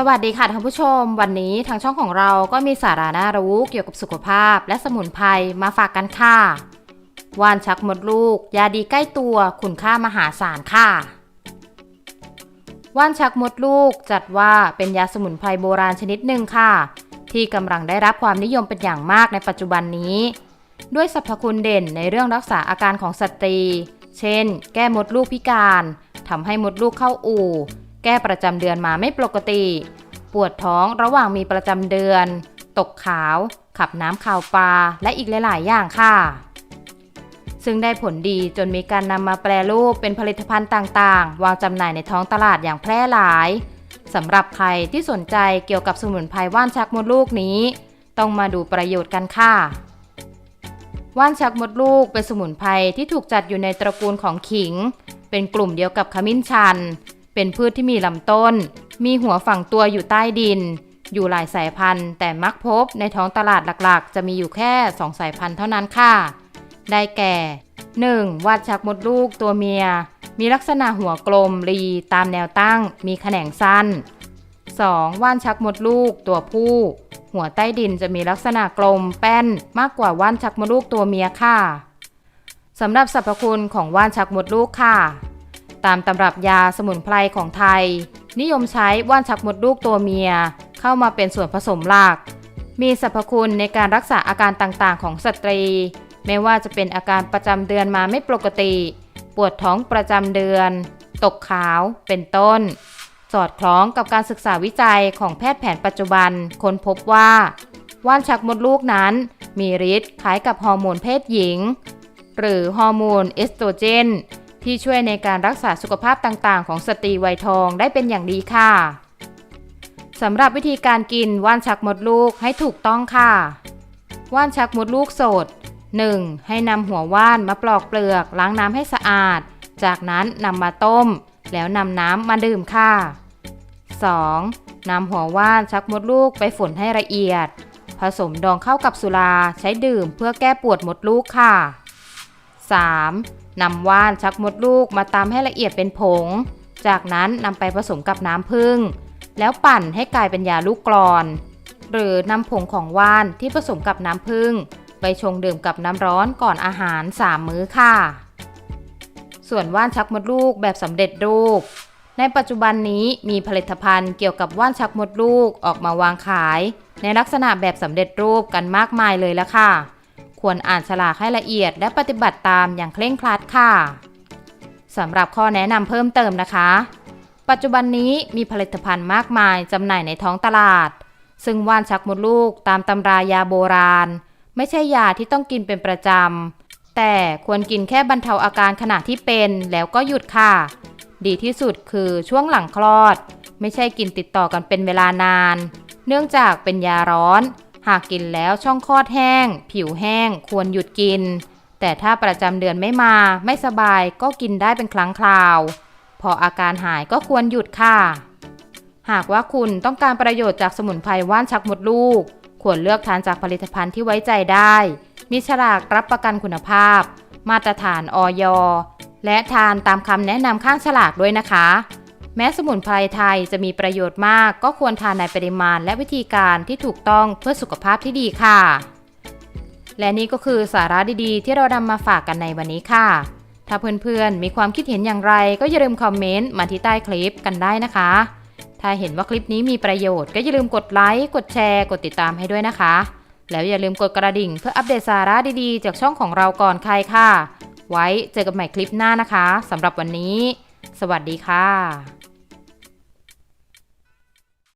สวัสดีค่ะท่านผู้ชม วันนี้ทางช่องของเราก็มีสาระน่ารู้เกี่ยวกับสุขภาพและสมุนไพรมาฝากกันค่ะ ว่านชักมดลูก ยาดีใกล้ตัวคุณค่ามหาศาลค่ะ ว่านชักมดลูกจัดว่าเป็นยาสมุนไพรโบราณชนิดหนึ่งค่ะ ที่กำลังได้รับความนิยมเป็นอย่างมากในปัจจุบันนี้ ด้วยสรรพคุณเด่นในเรื่องรักษาอาการของสตรี เช่น แก้มดลูกพิการทำให้มดลูกเข้าอู่ ก้ประจำเดือนมาไม่ปกติ ปวดท้องระหว่างมีประจำเดือน ตกขาว ขับน้ำข่าวปลา และอีกหลาย ๆ อย่างค่ะ ซึ่งได้ผลดีจนมีการนำมาแปรรูปเป็นผลิตภัณฑ์ต่าง ๆ วางจำหน่ายในท้องตลาดอย่างแพร่หลายสำหรับใครที่สนใจเกี่ยวกับสมุนไพรว่านชักมดลูกนี้ ต้องมาดูประโยชน์กันค่ะว่านชักมดลูกเป็นสมุนไพรที่ถูกจัดอยู่ในตระกูลของขิง เป็นกลุ่มเดียวกับขมิ้นชัน เป็นพืชที่มีลำต้น มีหัวฝังตัวอยู่ใต้ดิน อยู่หลายสายพันธุ์ แต่มักพบในท้องตลาดหลักๆ จะมีอยู่แค่ 2 สายพันธุ์เท่านั้นค่ะ ได้แก่ 1. วาดชักมดลูกตัวเมีย มีลักษณะหัวกลมรีตามแนวตั้ง มีแขนงสั้น 2. ว่านชักมดลูกตัวผู้ หัวใต้ดินจะมีลักษณะกลมแป้นมากกว่าว่านชักมดลูกตัวเมียค่ะสำหรับสรรพคุณของว่านชักมดลูกค่ะ ตามตำรับยาสมุนไพรของไทย นิยมใช้ว่านชักมดลูกตัวเมีย เข้ามาเป็นส่วนผสมหลัก มีสรรพคุณในการรักษาอาการต่างๆ ของสตรี ไม่ว่าจะเป็นอาการประจำเดือนมาไม่ปกติ ปวดท้องประจำเดือน ตกขาวเป็นต้น สอดคล้องกับการศึกษาวิจัยของแพทย์แผนปัจจุบันค้นพบว่าว่านชักมดลูกนั้น มีฤทธิ์คล้ายกับฮอร์โมนเพศหญิง หรือฮอร์โมนเอสโตรเจน ที่ช่วยในการรักษาสุขภาพต่างๆ ของสตรีวัยทองได้เป็นอย่างดีค่ะสำหรับวิธีการกินว่านชักมดลูกให้ถูกต้องค่ะว่านชักมดลูกสด 1. ให้นำหัวว่านมาปลอกเปลือกล้างน้ำให้สะอาด จากนั้นนำมาต้ม แล้วนำน้ำมาดื่มค่ะ 2. นำหัวว่านชักมดลูกไปฝนให้ละเอียด ผสมดองเข้ากับสุราใช้ดื่มเพื่อแก้ปวดมดลูกค่ะ 3. นำว่านชักมดลูกมาตำให้ละเอียดเป็นผง จากนั้นนำไปผสมกับน้ำผึ้งแล้วปั่นให้กลายเป็นยาลูกกรอน หรือนำผงของว่านที่ผสมกับน้ำผึ้งไปชงดื่มกับน้ำร้อนก่อนอาหาร 3 มื้อค่ะ ส่วนว่านชักมดลูกแบบสำเร็จรูป ในปัจจุบันนี้มีผลิตภัณฑ์เกี่ยวกับว่านชักมดลูกออกมาวางขาย ในลักษณะแบบสำเร็จรูปกันมากมายเลยล้วค่ะ ควรอ่านฉลากให้ละเอียด และปฏิบัติตามอย่างเคร่งครัดค่ะสำหรับข้อแนะนำเพิ่มเติมนะคะ ปัจจุบันนี้มีผลิตภัณฑ์มากมายจำหน่ายในท้องตลาด ซึ่งว่านชักมดลูกตามตำรายาโบราณ ไม่ใช่ยาที่ต้องกินเป็นประจำ แต่ควรกินแค่บรรเทาอาการขณะที่เป็นแล้วก็หยุดค่ะ ดีที่สุดคือช่วงหลังคลอด ไม่ใช่กินติดต่อกันเป็นเวลานาน เนื่องจากเป็นยาร้อน หากกินแล้วช่องคลอดแห้ง ผิวแห้ง ควรหยุดกิน แต่ถ้าประจำเดือนไม่มาไม่สบายก็กินได้เป็นครั้งคราว พออาการหายก็ควรหยุดค่ะ หากว่าคุณต้องการประโยชน์จากสมุนไพรว่านชักมดลูก ควรเลือกทานจากผลิตภัณฑ์ที่ไว้ใจได้ มีฉลากรับประกันคุณภาพ มาตรฐานออยและทานตามคำแนะนำข้างฉลากด้วยนะคะ แม้สมุนไพรไทยจะมีประโยชน์มาก ก็ควรทานในปริมาณและวิธีการที่ถูกต้องเพื่อสุขภาพที่ดีค่ะ และนี่ก็คือสาระดีๆ ที่เรานำมาฝากกันในวันนี้ค่ะ ถ้าเพื่อนๆ มีความคิดเห็นอย่างไร ก็อย่าลืมคอมเมนต์มาที่ใต้คลิปกันได้นะคะ ถ้าเห็นว่าคลิปนี้มีประโยชน์ก็อย่าลืมกดไลค์กดแชร์กดติดตามให้ด้วยนะคะ แล้วอย่าลืมกดกระดิ่งเพื่ออัปเดตสาระดีๆ จากช่องของเราก่อนใครค่ะ ไว้เจอกันใหม่คลิปหน้านะคะสำหรับวันนี้ สวัสดีค่ะ